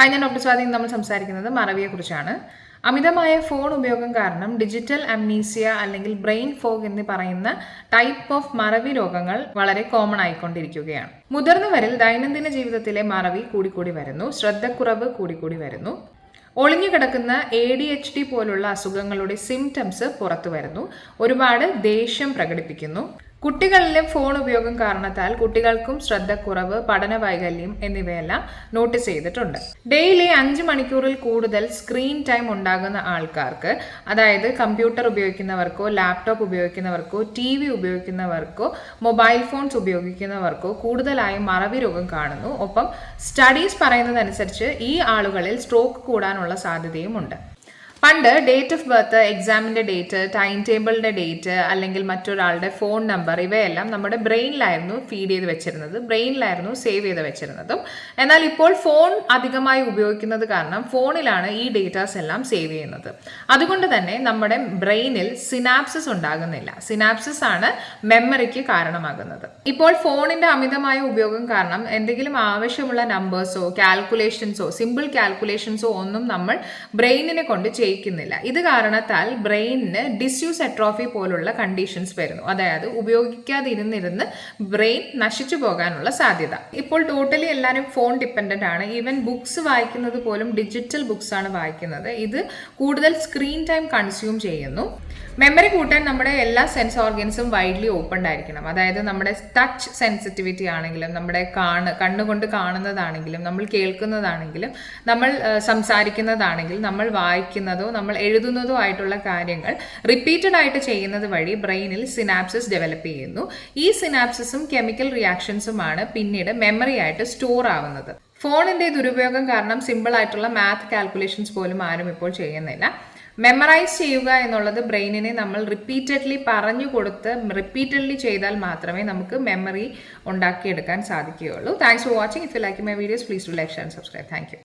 Hi ഞാൻ doctor Swathi നമ്മൾ സംസാരിക്കുന്നത് മറവിയെക്കുറിച്ചാണ് അമിതമായ ഫോൺ ഉപയോഗം കാരണം ഡിജിറ്റൽ അംനീസിയ അല്ലെങ്കിൽ ബ്രെയിൻ ഫോഗ് എന്ന് പറയുന്ന ടൈപ്പ് ഓഫ് മറവി രോഗങ്ങൾ വളരെ കോമൺ ആയിക്കൊണ്ടിരിക്കുകയാണ്. മുതിർന്നവരിൽ ദൈനംദിന ജീവിതത്തിലെ മറവി കൂടിക്കൂടി വരുന്നു. ശ്രദ്ധക്കുറവ് കൂടിക്കൂടി വരുന്നു. ഒളിഞ്ഞു കിടക്കുന്ന എ ഡി എച്ച് ഡി പോലുള്ള അസുഖങ്ങളുടെ സിംറ്റംസ് പുറത്തു വരുന്നു. ഒരുപാട് ദേഷ്യം പ്രകടിപ്പിക്കുന്നു. കുട്ടികളിലെ ഫോൺ ഉപയോഗം കാരണത്താൽ കുട്ടികൾക്കും ശ്രദ്ധക്കുറവ് പഠന വൈകല്യം എന്നിവയെല്ലാം നോട്ടീസ് ചെയ്തിട്ടുണ്ട്. ഡെയിലി അഞ്ച് മണിക്കൂറിൽ കൂടുതൽ സ്ക്രീൻ ടൈം ഉണ്ടാകുന്ന ആൾക്കാർക്ക് അതായത് കമ്പ്യൂട്ടർ ഉപയോഗിക്കുന്നവർക്കോ ലാപ്ടോപ്പ് ഉപയോഗിക്കുന്നവർക്കോ ടി വി ഉപയോഗിക്കുന്നവർക്കോ മൊബൈൽ ഫോൺസ് ഉപയോഗിക്കുന്നവർക്കോ കൂടുതലായും മറവി രോഗം കാണുന്നു. ഒപ്പം സ്റ്റഡീസ് പറയുന്നതനുസരിച്ച് ഈ ആളുകളിൽ സ്ട്രോക്ക് കൂടാനുള്ള സാധ്യതയും ഉണ്ട് പണ്ട് ഡേറ്റ് ഓഫ് ബർത്ത് എക്സാമിന്റെ ഡേറ്റ് ടൈം ടേബിളിന്റെ ഡേറ്റ് അല്ലെങ്കിൽ മറ്റൊരാളുടെ ഫോൺ നമ്പർ ഇവയെല്ലാം നമ്മുടെ ബ്രെയിനിലായിരുന്നു ഫീഡ് ചെയ്ത് വെച്ചിരുന്നത്. ബ്രെയിനിലായിരുന്നു സേവ് ചെയ്ത് വെച്ചിരുന്നതും. എന്നാൽ ഇപ്പോൾ ഫോൺ അധികമായി ഉപയോഗിക്കുന്നത് കാരണം ഫോണിലാണ് ഈ ഡേറ്റാസ് എല്ലാം സേവ് ചെയ്യുന്നത്. അതുകൊണ്ട് തന്നെ നമ്മുടെ ബ്രെയിനിൽ സിനാപ്സിസ് ഉണ്ടാകുന്നില്ല. സിനാപ്സിസ് ആണ് മെമ്മറിക്ക് കാരണമാകുന്നത്. ഇപ്പോൾ ഫോണിന്റെ അമിതമായ ഉപയോഗം കാരണം എന്തെങ്കിലും ആവശ്യമുള്ള നമ്പേഴ്സോ കാൽക്കുലേഷൻസോ സിമ്പിൾ കാൽക്കുലേഷൻസോ ഒന്നും നമ്മൾ ബ്രെയിനിനെ കൊണ്ട് ചെയ്യിക്കുന്നില്ല. ഇത് കാരണത്താൽ ബ്രെയിനിന് ഡിസ്യൂസ് അട്രോഫി പോലുള്ള കണ്ടീഷൻസ് വരുന്നു. അതായത് ഉപയോഗിക്കാതിരുന്നിരുന്ന് ബ്രെയിൻ നശിച്ചു പോകാനുള്ള സാധ്യത. ഇപ്പോൾ ടോട്ടലി എല്ലാവരും ഫോൺ ഡിപ്പെൻഡന്റ് ആണ്. ഈവൻ ബുക്സ് വായിക്കുന്നത് പോലും ഡിജിറ്റൽ ബുക്സ് ആണ് വായിക്കുന്നത്. ഇത് കൂടുതൽ സ്ക്രീൻ ടൈം കൺസ്യൂം ചെയ്യുന്നു. മെമ്മറി കൂട്ടാൻ നമ്മുടെ എല്ലാ സെൻസ് ഓർഗൻസും വൈഡ്ലി ഓപ്പൺഡ് ആയിരിക്കണം. അതായത് നമ്മുടെ ടച്ച് സെൻസിറ്റിവിറ്റി ആണെങ്കിലും നമ്മുടെ കാണ് കണ്ണുകൊണ്ട് കാണുന്നതാണെങ്കിലും നമ്മൾ കേൾക്കുന്നതാണെങ്കിലും നമ്മൾ സംസാരിക്കുന്നതാണെങ്കിലും നമ്മൾ വായിക്കുന്നതോ നമ്മൾ എഴുതുന്നതോ ആയിട്ടുള്ള കാര്യങ്ങൾ റിപ്പീറ്റഡ് ആയിട്ട് ചെയ്യുന്നത് വഴി ബ്രെയിനിൽ സിനാപ്സിസ് ഡെവലപ്പ് ചെയ്യുന്നു. ഈ സിനാപ്സിസും കെമിക്കൽ റിയാക്ഷൻസുമാണ് പിന്നീട് മെമ്മറി ആയിട്ട് സ്റ്റോർ ആവുന്നത്. ഫോണിന്റെ ദുരുപയോഗം കാരണം സിമ്പിൾ ആയിട്ടുള്ള മാത്ത് കാൽക്കുലേഷൻസ് പോലും ആരും ഇപ്പോൾ ചെയ്യുന്നില്ല. മെമ്മറൈസ് ചെയ്യുക എന്നുള്ളത് ബ്രെയിനിനെ നമ്മൾ റിപ്പീറ്റഡ്ലി പറഞ്ഞു കൊടുത്ത് റിപ്പീറ്റഡ്ലി ചെയ്താൽ മാത്രമേ നമുക്ക് മെമ്മറി ഉണ്ടാക്കിയെടുക്കാൻ സാധിക്കുകയുള്ളൂ. Thanks for watching if you like my videos please do like share subscribe thank you